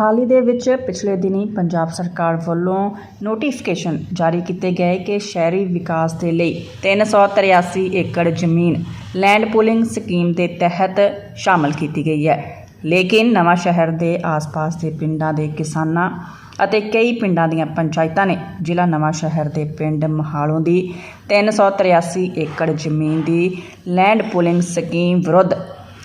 ਹਾਲ ਹੀ ਦੇ ਵਿੱਚ ਪਿਛਲੇ ਦਿਨੀ ਪੰਜਾਬ ਸਰਕਾਰ ਵੱਲੋਂ ਨੋਟੀਫਿਕੇਸ਼ਨ ਜਾਰੀ ਕੀਤੇ ਗਏ ਕਿ ਸ਼ਹਿਰੀ ਵਿਕਾਸ ਦੇ ਲਈ 383 ਏਕੜ ਜ਼ਮੀਨ ਲੈਂਡ ਪੂਲਿੰਗ ਸਕੀਮ ਦੇ ਤਹਿਤ ਸ਼ਾਮਲ ਕੀਤੀ ਗਈ ਹੈ। ਲੇਕਿਨ ਨਵਾਂ ਸ਼ਹਿਰ ਦੇ ਆਸ-ਪਾਸ ਦੇ ਪਿੰਡਾਂ ਦੇ ਕਿਸਾਨਾਂ ਅਤੇ ਕਈ ਪਿੰਡਾਂ ਦੀਆਂ ਪੰਚਾਇਤਾਂ ਨੇ ਜ਼ਿਲ੍ਹਾ ਨਵਾਂ ਸ਼ਹਿਰ ਦੇ ਪਿੰਡ ਮਹਾਲੋਂ ਦੀ 383 ਏਕੜ ਜ਼ਮੀਨ ਦੀ ਲੈਂਡ ਪੂਲਿੰਗ ਸਕੀਮ ਵਿਰੁੱਧ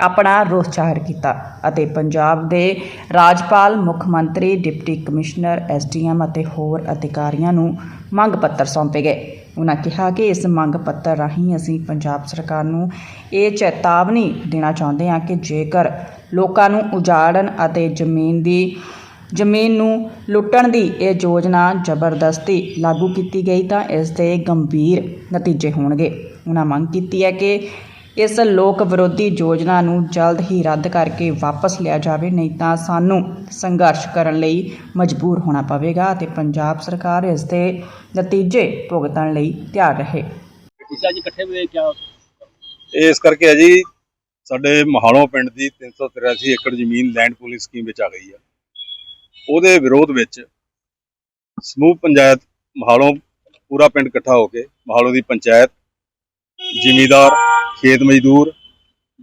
ਆਪਣਾ ਰੋਸ ਜ਼ਾਹਰ ਕੀਤਾ ਅਤੇ ਪੰਜਾਬ ਦੇ ਰਾਜਪਾਲ, ਮੁੱਖ ਮੰਤਰੀ, ਡਿਪਟੀ ਕਮਿਸ਼ਨਰ ਐਸਡੀਐਮ ਅਤੇ ਹੋਰ ਅਧਿਕਾਰੀਆਂ ਨੂੰ ਮੰਗ ਪੱਤਰ ਸੌਂਪੇ ਗਏ। ਉਹਨਾਂ ਕਿਹਾ ਕਿ ਇਸ ਮੰਗ ਪੱਤਰ ਰਾਹੀਂ ਅਸੀਂ ਪੰਜਾਬ ਸਰਕਾਰ ਨੂੰ ਇਹ ਚੇਤਾਵਨੀ ਦੇਣਾ ਚਾਹੁੰਦੇ ਹਾਂ ਕਿ ਜੇਕਰ ਲੋਕਾਂ ਨੂੰ ਉਜਾੜਨ ਅਤੇ ਜ਼ਮੀਨ ਦੀ, ਜ਼ਮੀਨ ਨੂੰ ਲੁੱਟਣ ਦੀ ਇਹ ਯੋਜਨਾ ਜ਼ਬਰਦਸਤੀ ਲਾਗੂ ਕੀਤੀ ਗਈ ਤਾਂ ਇਸ ਦੇ ਗੰਭੀਰ ਨਤੀਜੇ ਹੋਣਗੇ। ਉਹਨਾਂ ਮੰਗ ਕੀਤੀ ਹੈ ਕਿ ਇਸ ਲੋਕ ਵਿਰੋਧੀ ਯੋਜਨਾ ਨੂੰ ਜਲਦ ਹੀ ਰੱਦ ਕਰਕੇ ਵਾਪਸ ਲਿਆ ਜਾਵੇ ਨਹੀਂ ਤਾਂ ਸਾਨੂੰ ਸੰਘਰਸ਼ ਕਰਨ ਲਈ ਮਜਬੂਰ ਹੋਣਾ ਪਵੇਗਾ ਅਤੇ ਪੰਜਾਬ ਸਰਕਾਰ ਇਸ ਦੇ ਨਤੀਜੇ ਭੁਗਤਣ ਲਈ ਤਿਆਰ ਰਹੇ। ਤੁਸੀਂ ਅੱਜ ਇਕੱਠੇ ਹੋਏ ਕਿਆ ਇਹ ਇਸ ਕਰਕੇ ਹੈ ਜੀ ਸਾਡੇ ਮਹਾਲੋਂ ਪਿੰਡ ਦੀ 383 ਏਕੜ ਜ਼ਮੀਨ ਲੈਂਡ ਪੂਲਿੰਗ ਸਕੀਮ ਵਿੱਚ ਆ ਗਈ ਆ। ਉਹਦੇ ਵਿਰੋਧ ਵਿੱਚ ਸਮੂਹ ਪੰਚਾਇਤ ਮਹਾਲੋਂ ਪੂਰਾ ਪਿੰਡ ਇਕੱਠਾ ਹੋ ਕੇ ਮਹਾਲੋਂ ਦੀ ਪੰਚਾਇਤ ਜ਼ਿਮੀਦਾਰ ਖੇਤ ਮਜ਼ਦੂਰ,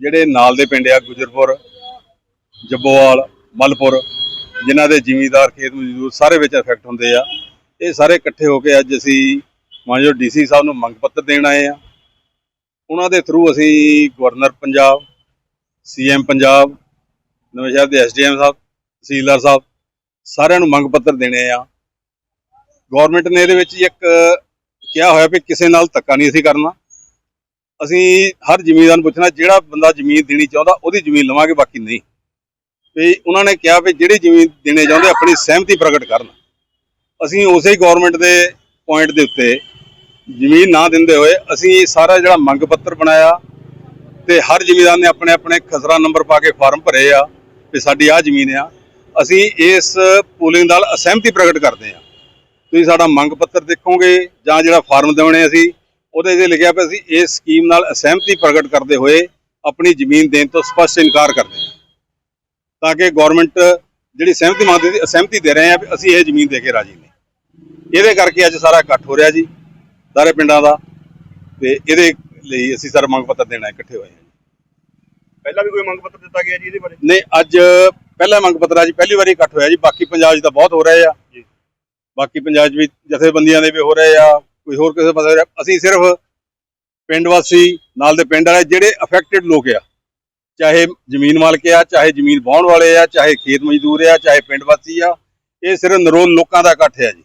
ਜਿਹੜੇ ਨਾਲ ਦੇ ਪਿੰਡ ਆ, ਗੁਜਰਪੁਰ, ਜੱਬੋਵਾਲ, ਮਲਪੁਰ, ਜਿਨ੍ਹਾਂ ਦੇ ਜ਼ਿਮੀਦਾਰ ਖੇਤ ਮਜ਼ਦੂਰ ਸਾਰੇ ਵਿੱਚ ਇਫੈਕਟ ਹੁੰਦੇ ਆ। ਇਹ ਸਾਰੇ ਇਕੱਠੇ ਹੋ ਕੇ ਅੱਜ ਅਸੀਂ ਮਾਨਯੋਗ ਡੀਸੀ ਸਾਹਿਬ ਨੂੰ ਮੰਗ ਪੱਤਰ ਦੇਣ ਆਏ ਆ। ਉਹਨਾਂ ਦੇ ਥਰੂ ਅਸੀਂ ਗਵਰਨਰ ਪੰਜਾਬ ਸੀਐਮ ਪੰਜਾਬ, ਨਵੇਂ ਸ਼ਹਿਰ ਦੇ ਐਸਡੀਐਮ ਸਾਹਿਬ, ਤਹਿਸੀਲਦਾਰ ਸਾਹਿਬ ਸਾਰਿਆਂ ਨੂੰ ਮੰਗ ਪੱਤਰ ਦੇਣੇ ਆ। ਗਵਰਨਮੈਂਟ ਨੇ ਇਹਦੇ ਵਿੱਚ ਇੱਕ ਕਿਹਾ ਹੋਇਆ ਵੀ ਕਿਸੇ ਨਾਲ ਧੱਕਾ ਨਹੀਂ ਅਸੀਂ ਕਰਨਾ। ਅਸੀਂ ਹਰ ਜ਼ਮੀਨਦਾਰ ਨੂੰ ਪੁੱਛਣਾ, ਜਿਹੜਾ ਬੰਦਾ ਜ਼ਮੀਨ ਦੇਣੀ ਚਾਹੁੰਦਾ, ਉਹਦੀ ਜ਼ਮੀਨ ਲਵਾਂਗੇ, ਬਾਕੀ ਨਹੀਂ। ਵੀ ਉਹਨਾਂ ਨੇ ਕਿਹਾ ਵੀ ਜਿਹੜੀ ਜ਼ਮੀਨ ਦੇਣੇ ਚਾਹੁੰਦੇ, ਆਪਣੀ ਸਹਿਮਤੀ ਪ੍ਰਗਟ ਕਰਨ। ਅਸੀਂ ਉਸੇ ਹੀ ਗਵਰਨਮੈਂਟ ਦੇ ਪੁਆਇੰਟ ਦੇ ਉੱਤੇ ਜ਼ਮੀਨ ਨਾ ਦਿੰਦੇ ਹੋਏ, ਅਸੀਂ ਸਾਰਾ ਜਿਹੜਾ ਮੰਗ ਪੱਤਰ ਬਣਾਇਆ ਤੇ ਹਰ ਜ਼ਿਮੀਂਦਾਰ ਨੇ ਆਪਣੇ ਆਪਣੇ ਖਸਰਾ ਨੰਬਰ ਪਾ ਕੇ ਫਾਰਮ ਭਰੇ ਆ ਵੀ ਸਾਡੀ ਆਹ ਜ਼ਮੀਨ ਆ। ਅਸੀਂ ਇਸ ਪੂਲਿੰਗ ਨਾਲ ਅਸਹਿਮਤੀ ਪ੍ਰਗਟ ਕਰਦੇ ਆ। ਤੁਸੀਂ ਸਾਡਾ ਮੰਗ ਪੱਤਰ ਦੇਖੋਗੇ ਜਾਂ ਜਿਹੜਾ ਫਾਰਮ ਦੇਣੇ ਅਸੀਂ ਉਹਦੇ 'ਤੇ ਲਿਖਿਆ ਪਿਆ ਅਸੀਂ ਇਸ ਸਕੀਮ ਨਾਲ ਅਸਹਿਮਤੀ ਪ੍ਰਗਟ ਕਰਦੇ ਹੋਏ ਆਪਣੀ ਜ਼ਮੀਨ ਦੇਣ ਤੋਂ ਸਪਸ਼ਟ ਇਨਕਾਰ ਕਰਦੇ ਹਾਂ ਤਾਂ ਕਿ ਗਵਰਨਮੈਂਟ ਜਿਹੜੀ ਸਹਿਮਤੀ ਮੰਗਦੀ ਸੀ ਅਸਹਿਮਤੀ ਦੇ ਰਹੇ ਆ ਵੀ ਅਸੀਂ ਇਹ ਜ਼ਮੀਨ ਦੇ ਕੇ ਰਾਜੀ ਨਹੀਂ। ਇਹਦੇ ਕਰਕੇ ਅੱਜ ਸਾਰਾ ਇਕੱਠ ਹੋ ਰਿਹਾ ਜੀ ਸਾਰੇ ਪਿੰਡਾਂ ਦਾ। ਤੇ ਇਹਦੇ ਲਈ ਅਸੀਂ ਸਾਰਾ ਮੰਗ ਪੱਤਰ ਦੇਣਾ ਇਕੱਠੇ ਹੋਏ ਹਾਂ। ਪਹਿਲਾਂ ਵੀ ਕੋਈ ਮੰਗ ਪੱਤਰ ਦਿੱਤਾ ਗਿਆ ਜੀ ਇਹਦੇ ਬਾਰੇ? ਨਹੀਂ ਅੱਜ ਪਹਿਲਾ ਮੰਗ ਪੱਤਰ ਅੱਜ ਪਹਿਲੀ ਵਾਰੀ ਇਕੱਠ ਹੋਇਆ ਜੀ ਬਾਕੀ ਪੰਜਾਬ 'ਚ ਤਾਂ ਬਹੁਤ ਹੋ ਰਹੇ ਆ। ਬਾਕੀ ਪੰਜਾਬ 'ਚ ਵੀ ਜਥੇਬੰਦੀਆਂ ਦੇ ਵੀ ਹੋ ਰਹੇ ਆ ਕੋਈ ਹੋਰ ਕਿਸੇ ਰਿਹਾ ਅਸੀਂ ਸਿਰਫ ਪਿੰਡ ਵਾਸੀ ਨਾਲ ਦੇ ਪਿੰਡ ਵਾਲੇ ਜਿਹੜੇ ਅਫੈਕਟਡ ਲੋਕ ਆ। ਚਾਹੇ ਜ਼ਮੀਨ ਮਾਲਕ ਆ ਚਾਹੇ ਜ਼ਮੀਨ ਵਾਹੁਣ ਵਾਲੇ ਆ ਚਾਹੇ ਖੇਤ ਮਜ਼ਦੂਰ ਆ ਚਾਹੇ ਪਿੰਡ ਵਾਸੀ ਆ ਇਹ ਸਿਰਫ ਨਰੋਲ ਲੋਕਾਂ ਦਾ ਇਕੱਠ ਹੈ ਜੀ।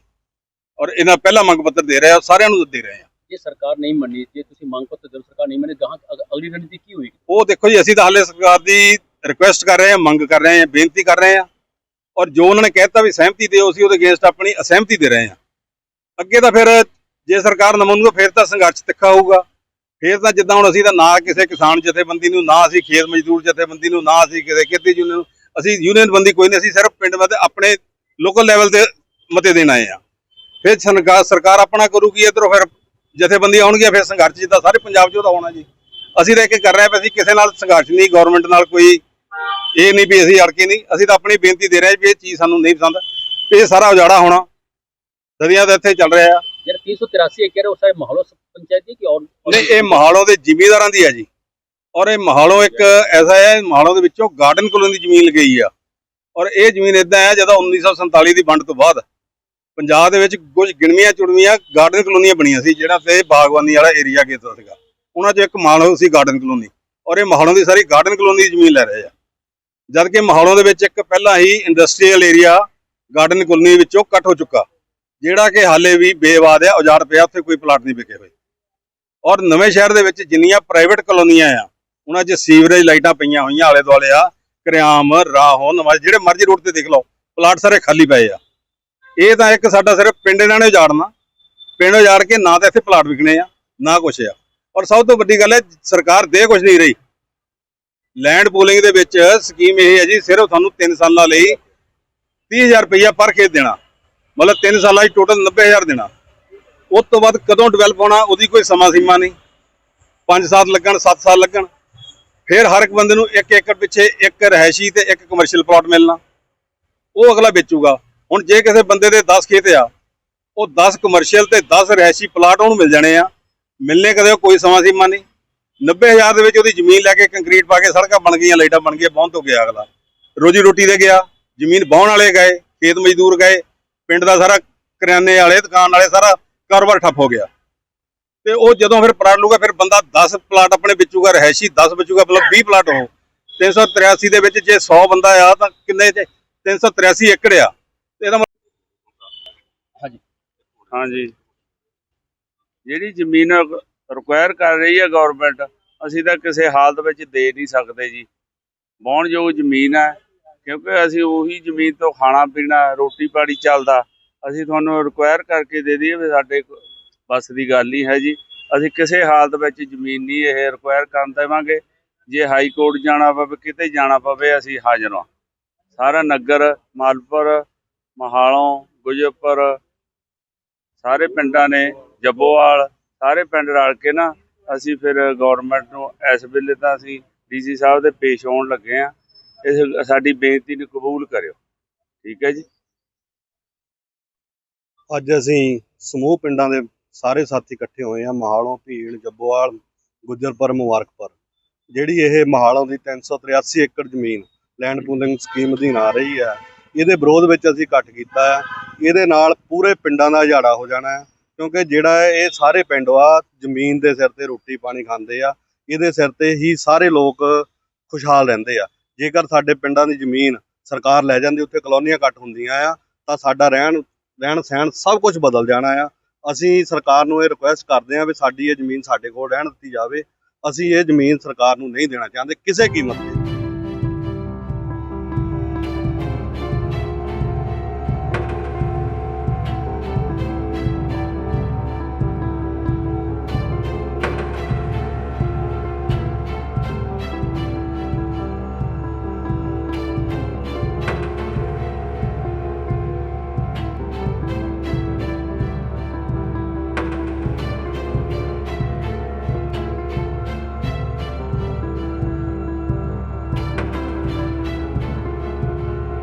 ਔਰ ਇਹਨਾਂ ਪਹਿਲਾ ਮੰਗ ਪੱਤਰ ਦੇ ਰਹੇ ਆ ਸਾਰਿਆਂ ਨੂੰ ਦੇ ਰਹੇ ਆ। ਜੇ ਸਰਕਾਰ ਨਹੀਂ ਮੰਨੀ ਜੇ ਤੁਸੀਂ ਮੰਗ ਪੱਤਰ ਦਿਓ ਸਰਕਾਰ ਨਹੀਂ ਮੰਨੇ ਗਾਹਾਂ ਅਗ- ਅਗਲੀ ਰਣਨੀਤੀ ਕੀ ਹੋਏਗੀ? ਉਹ ਦੇਖੋ ਜੀ ਅਸੀਂ ਤਾਂ ਹਾਲੇ ਸਰਕਾਰ ਦੀ ਰਿਕੁਐਸਟ ਕਰ ਰਹੇ ਹਾਂ ਮੰਗ ਕਰ ਰਹੇ ਹਾਂ ਬੇਨਤੀ ਕਰ ਰਹੇ ਹਾਂ ਔਰ ਜੋ ਉਹਨਾਂ ਨੇ ਕਹਿਤਾ ਵੀ ਸਹਿਮਤੀ ਦਿਓ ਅਸੀਂ ਉਹਦੇ ਅਗੇਂਸਟ ਆਪਣੀ ਅਸਹਿਮਤੀ ਦੇ ਰਹੇ ਹਾਂ ਅੱਗੇ ਤਾਂ ਫਿਰ ਜੇ ਸਰਕਾਰ ਨਾ ਮੰਨੂਗਾ ਫਿਰ ਤਾਂ ਸੰਘਰਸ਼ ਤਿੱਖਾ ਹੋਊਗਾ। ਫਿਰ ਤਾਂ ਜਿੱਦਾਂ ਹੁਣ ਅਸੀਂ ਤਾਂ ਨਾ ਕਿਸੇ ਕਿਸਾਨ ਜਥੇਬੰਦੀ ਨੂੰ, ਨਾ ਅਸੀਂ ਖੇਤ ਮਜ਼ਦੂਰ ਜਥੇਬੰਦੀ ਨੂੰ, ਨਾ ਅਸੀਂ ਕਿਸੇ ਖੇਤੀ ਯੂਨੀਅਨ ਨੂੰ, ਅਸੀਂ ਯੂਨੀਅਨ ਬੰਦੀ ਕੋਈ ਨਹੀਂ, ਅਸੀਂ ਸਿਰਫ ਪਿੰਡ ਮਤੇ ਆਪਣੇ ਲੋਕਲ ਲੈਵਲ ਤੇ ਮਤੇ ਦੇਣ ਆਏ ਆ ਫਿਰ ਸਰਕਾਰ ਸਰਕਾਰ ਆਪਣਾ ਕਰੂਗੀ, ਇਧਰੋਂ ਫਿਰ ਜਥੇਬੰਦੀ ਆਉਣਗੀਆਂ, ਫਿਰ ਸੰਘਰਸ਼ ਜਿੱਦਾਂ ਸਾਰੇ ਪੰਜਾਬ 'ਚ ਉਹਦਾ ਹੋਣਾ ਜੀ। ਅਸੀਂ ਤਾਂ ਇੱਕ ਕਰ ਰਹੇ ਹਾਂ ਵੀ ਅਸੀਂ ਕਿਸੇ ਨਾਲ ਸੰਘਰਸ਼ ਨਹੀਂ ਗਵਰਨਮੈਂਟ ਨਾਲ ਕੋਈ ਇਹ ਨਹੀਂ ਵੀ ਅਸੀਂ ਅੜਕੇ ਨਹੀਂ। ਅਸੀਂ ਤਾਂ ਆਪਣੀ ਬੇਨਤੀ ਦੇ ਰਹੇ ਹਾਂ ਵੀ ਇਹ ਚੀਜ਼ ਸਾਨੂੰ ਨਹੀਂ ਪਸੰਦ। ਵੀ ਇਹ ਸਾਰਾ ਉਜਾੜਾ ਹੋਣਾ। ਸਦੀਆਂ ਦਾ ਇੱਥੇ ਚੱਲ ਰਿਹਾ। ਯਾਰ 383 ਏਕੜ ਉਹ ਸਾਰੇ ਮਾਹੌਲ ਪੰਚਾਇਤ ਦੀ ਕਿ ਔਰ ਨਹੀਂ, ਇਹ ਮਹਾਲੋਂ ਦੇ ਜ਼ਿਮੀਂਦਾਰਾਂ ਦੀ ਹੈ ਜੀ। ਔਰ ਇਹ ਮਹਾਲੋਂ ਇੱਕ ਐਸਾ ਹੈ, ਮਹਾਲੋਂ ਦੇ ਵਿੱਚੋਂ ਗਾਰਡਨ ਕਲੋਨੀ ਦੀ ਜ਼ਮੀਨ ਲਗਈ ਆ। ਔਰ ਇਹ ਜ਼ਮੀਨ ਇਦਾਂ ਹੈ, ਜਦੋਂ 1947 ਦੀ ਵੰਡ ਤੋਂ ਬਾਅਦ ਪੰਜਾਬ ਦੇ ਵਿੱਚ ਕੁਝ ਗਿਣਵੀਆਂ ਚੁਣਵੀਆਂ ਗਾਰਡਨ ਕਲੋਨੀਆਂ ਬਣੀਆਂ ਸੀ, ਜਿਹੜਾ ਤੇ ਬਾਗਬਾਨੀ ਵਾਲਾ ਏਰੀਆ ਕੀਤਾ ਸੀਗਾ। ਉਹਨਾਂ 'ਚ ਇੱਕ ਮਾਹੌਲ ਸੀ ਗਾਰਡਨ ਕਲੋਨੀ। ਔਰ ਇਹ ਮਾਹੌਲੋਂ ਦੀ ਸਾਰੀ ਗਾਰਡਨ ਕਲੋਨੀ ਦੀ ਜ਼ਮੀਨ ਲੈ ਰਹੇ ਆ। ਜਦ ਕਿ ਮਾਹੌਲੋਂ ਦੇ ਵਿੱਚ ਇੱਕ ਪਹਿਲਾਂ ਹੀ ਇੰਡਸਟਰੀਅਲ ਏਰੀਆ ਗਾਰਡਨ ਕਲੋਨੀ ਵਿੱਚੋਂ ਕੱਟ ਹੋ ਚੁੱਕਾ। ਜਿਹੜਾ ਕਿ ਹਾਲੇ ਵੀ ਬੇਵਾਦ ਆ ਉਜਾੜ ਪਿਆ, ਉੱਥੇ ਕੋਈ ਪਲਾਟ ਨਹੀਂ ਵਿਕੇ ਹੋਏ ਔਰ ਨਵੇਂ ਸ਼ਹਿਰ ਦੇ ਵਿੱਚ ਜਿੰਨੀਆਂ ਪ੍ਰਾਈਵੇਟ ਕਲੋਨੀਆਂ ਆ, ਉਹਨਾਂ 'ਚ ਸੀਵਰੇਜ ਲਾਈਟਾਂ ਪਈਆਂ ਹੋਈਆਂ ਆਲੇ ਦੁਆਲੇ ਆ, ਕਰਿਆਮ, ਰਾਹੋਂ, ਨਵਾਂ, ਜਿਹੜੇ ਮਰਜ਼ੀ ਰੋਡ ਤੇ ਦੇਖ ਲਓ, ਪਲਾਟ ਸਾਰੇ ਖਾਲੀ ਪਏ ਆ। ਇਹ ਤਾਂ ਇੱਕ ਸਾਡਾ ਸਿਰਫ ਪਿੰਡ ਇਹਨਾਂ ਨੇ ਉਜਾੜਨਾ। ਪਿੰਡ ਉਜਾੜ ਕੇ ਨਾ ਤਾਂ ਇੱਥੇ ਪਲਾਟ ਵਿਕਣੇ ਆ, ਨਾ ਕੁਛ ਆ। ਔਰ ਸਭ ਤੋਂ ਵੱਡੀ ਗੱਲ ਹੈ, ਸਰਕਾਰ ਦੇ ਕੁਛ ਨਹੀਂ ਰਹੀ। ਲੈਂਡ ਪੂਲਿੰਗ ਦੇ ਵਿੱਚ ਸਕੀਮ ਇਹ ਹੈ ਜੀ, ਸਿਰਫ ਤੁਹਾਨੂੰ 3 ਸਾਲਾਂ ਲਈ 30000 ਰੁਪਈਆ ਪਰ ਖੇਤ ਦੇਣਾ। ਮਤਲਬ 3 ਸਾਲਾਂ 'ਚ ਟੋਟਲ 90000 ਦੇਣਾ। ਉਸ ਤੋਂ ਬਾਅਦ ਕਦੋਂ ਡਿਵੈਲਪ ਹੋਣਾ, ਉਹਦੀ ਕੋਈ ਸਮਾਂ ਸੀਮਾ ਨਹੀਂ। 5 ਸਾਲ ਲੱਗਣ 7 ਸਾਲ ਲੱਗਣ। ਫਿਰ ਹਰ ਇੱਕ ਬੰਦੇ ਨੂੰ ਇੱਕ ਏਕੜ ਪਿੱਛੇ ਇੱਕ ਰਹਿਸ਼ੀ ਤੇ ਇੱਕ ਕਮਰਸ਼ੀਅਲ ਪਲਾਟ ਮਿਲਣਾ। ਉਹ ਅਗਲਾ ਵੇਚੂਗਾ। ਹੁਣ ਜੇ ਕਿਸੇ ਬੰਦੇ ਦੇ 10 ਖੇਤ ਆ, ਉਹ 10 ਕਮਰਸ਼ੀਅਲ ਤੇ 10 ਰਹਿਸ਼ੀ ਪਲਾਟ ਉਹਨੂੰ ਮਿਲ ਜਾਣੇ ਆ। ਮਿਲਨੇ ਕਦੇ ਕੋਈ ਸਮਾਂ ਸੀਮਾ ਨਹੀਂ। 90000 ਦੇ ਵਿੱਚ ਉਹਦੀ ਜ਼ਮੀਨ ਲੈ ਕੇ ਕੰਕਰੀਟ ਪਾ ਕੇ ਸੜਕਾਂ ਬਣ ਗਈਆਂ, ਲਾਈਟਾਂ ਬਣ ਗਈਆਂ, ਬਹੁਤ ਹੋ ਗਿਆ ਅਗਲਾ। ਰੋਜੀ ਰੋਟੀ ਦੇ ਗਿਆ, ਜ਼ਮੀਨ ਬਾਹਣ ਵਾਲੇ ਗਏ, ਖੇਤ ਮਜ਼ਦੂਰ ਗਏ ਪਿੰਡ ਦਾ ਸਾਰਾ ਕਰਿਆਨੇ ਵਾਲੇ ਦੁਕਾਨ ਵਾਲੇ ਸਾਰਾ ਕਾਰੋਬਾਰ ਠੱਪ ਹੋ ਗਿਆ। ਤੇ ਉਹ ਜਦੋਂ ਫਿਰ ਪਲਾਟ ਲੂਗਾ ਫਿਰ ਬੰਦਾ 10 ਪਲਾਟ ਆਪਣੇ ਵੇਚੂਗਾ ਰਹਿਸ਼ੀ 10 ਵੇਚੂਗਾ ਮਤਲਬ 20 ਪਲਾਟ ਹੋ 383 ਦੇ ਵਿੱਚ ਜੇ 100 ਬੰਦਾ ਆ ਤਾਂ ਕਿੰਨੇ ਚ? 383 ਏਕੜ ਆ। ਤੇ ਇਹਦਾ ਹਾਂਜੀ। ਜਿਹੜੀ ਜ਼ਮੀਨ ਰਿਕੁਆਇਰ ਕਰ ਰਹੀ ਹੈ ਗਵਰਨਮੈਂਟ ਅਸੀਂ ਤਾਂ ਕਿਸੇ ਹਾਲਤ ਵਿੱਚ ਦੇ ਨਹੀਂ ਸਕਦੇ ਜੀ। ਵਾਹੁਣਯੋਗ ਜ਼ਮੀਨ ਹੈ। ਕਿਉਂਕਿ ਅਸੀਂ ਉਹੀ ਜ਼ਮੀਨ ਤੋਂ ਖਾਣਾ ਪੀਣਾ, ਰੋਟੀ ਪਾਣੀ ਚੱਲਦਾ, ਅਸੀਂ ਤੁਹਾਨੂੰ ਰਿਕੁਆਇਰ ਕਰਕੇ ਦੇ ਦਈਏ ਵੀ ਸਾਡੇ ਕੋ- ਬਸ ਦੀ ਗੱਲ ਨਹੀਂ ਹੈ ਜੀ। ਅਸੀਂ ਕਿਸੇ ਹਾਲਤ ਵਿੱਚ ਜ਼ਮੀਨ ਨਹੀਂ ਇਹ ਰਿਕੁਆਇਰ ਕਰਨ ਦੇਵਾਂਗੇ। ਜੇ ਹਾਈ ਕੋਰਟ ਜਾਣਾ ਪਵੇ, ਕਿਤੇ ਜਾਣਾ ਪਵੇ, ਅਸੀਂ ਹਾਜ਼ਰ ਹਾਂ। ਸਾਰਾ ਨਗਰ, ਮਾਲਪੁਰ, ਮਹਾਲੋਂ ਗੁਜਰਪੁਰ ਸਾਰੇ ਪਿੰਡਾਂ ਨੇ, ਜੱਬੋਵਾਲ, ਸਾਰੇ ਪਿੰਡ ਰਲ ਕੇ ਨਾ ਅਸੀਂ ਫਿਰ ਗਵਰਨਮੈਂਟ ਨੂੰ ਇਸ ਵੇਲੇ ਤਾਂ ਅਸੀਂ ਡੀਸੀ ਸਾਹਿਬ ਦੇ ਪੇਸ਼ ਹੋਣ ਲੱਗੇ ਆ ਇਸ ਸਾਡੀ ਬੇਨਤੀ ਨੂੰ ਕਬੂਲ ਕਰਿਓ। ਠੀਕ ਹੈ ਜੀ? ਅੱਜ ਅਸੀਂ ਸਮੂਹ ਪਿੰਡਾਂ ਦੇ ਸਾਰੇ ਸਾਥੀ ਇਕੱਠੇ ਹੋਏ ਆ ਮਹਾਲੋਂ, ਭੀੜ, ਜੱਬੋਵਾਲ, ਗੁੱਜਰਪੁਰ, ਮੁਬਾਰਕਪੁਰ, ਜਿਹੜੀ ਇਹ ਮਹਾਲੋਂ ਦੀ 383 ਏਕੜ ਜ਼ਮੀਨ ਲੈਂਡ ਪੂਲਿੰਗ ਸਕੀਮ ਅਧੀਨ ਆ ਰਹੀ ਹੈ, ਇਹਦੇ ਵਿਰੋਧ ਵਿੱਚ ਅਸੀਂ ਇਕੱਠ ਕੀਤਾ ਹੈ। ਇਹਦੇ ਨਾਲ ਪੂਰੇ ਪਿੰਡਾਂ ਦਾ ਉਜਾੜਾ ਹੋ ਜਾਣਾ ਹੈ, ਕਿਉਂਕਿ ਜਿਹੜਾ ਇਹ ਸਾਰੇ ਪਿੰਡ ਆ, ਜ਼ਮੀਨ ਦੇ ਸਿਰ ਤੇ ਰੋਟੀ ਪਾਣੀ ਖਾਂਦੇ ਆ, ਇਹਦੇ ਸਿਰ ਤੇ ਹੀ ਸਾਰੇ ਲੋਕ ਖੁਸ਼ਹਾਲ ਰਹਿੰਦੇ ਆ। ਜੇਕਰ ਸਾਡੇ ਪਿੰਡਾਂ ਦੀ ਜ਼ਮੀਨ ਸਰਕਾਰ ਲੈ ਜਾਂਦੀ, ਉੱਥੇ ਕਲੋਨੀਆਂ ਘੱਟ ਹੁੰਦੀਆਂ ਆ, ਤਾਂ ਸਾਡਾ ਰਹਿਣ ਰਹਿਣ ਸਹਿਣ ਸਭ ਕੁਝ ਬਦਲ ਜਾਣਾ ਆ। ਅਸੀਂ ਸਰਕਾਰ ਨੂੰ ਇਹ ਰਿਕੁਐਸਟ ਕਰਦੇ ਹਾਂ ਵੀ ਸਾਡੀ ਇਹ ਜ਼ਮੀਨ ਸਾਡੇ ਕੋਲ ਰਹਿਣ ਦਿੱਤੀ ਜਾਵੇ। ਅਸੀਂ ਇਹ ਜ਼ਮੀਨ ਸਰਕਾਰ ਨੂੰ ਨਹੀਂ ਦੇਣਾ ਚਾਹੁੰਦੇ, ਕਿਸੇ ਕੀਮਤ ਤੇ।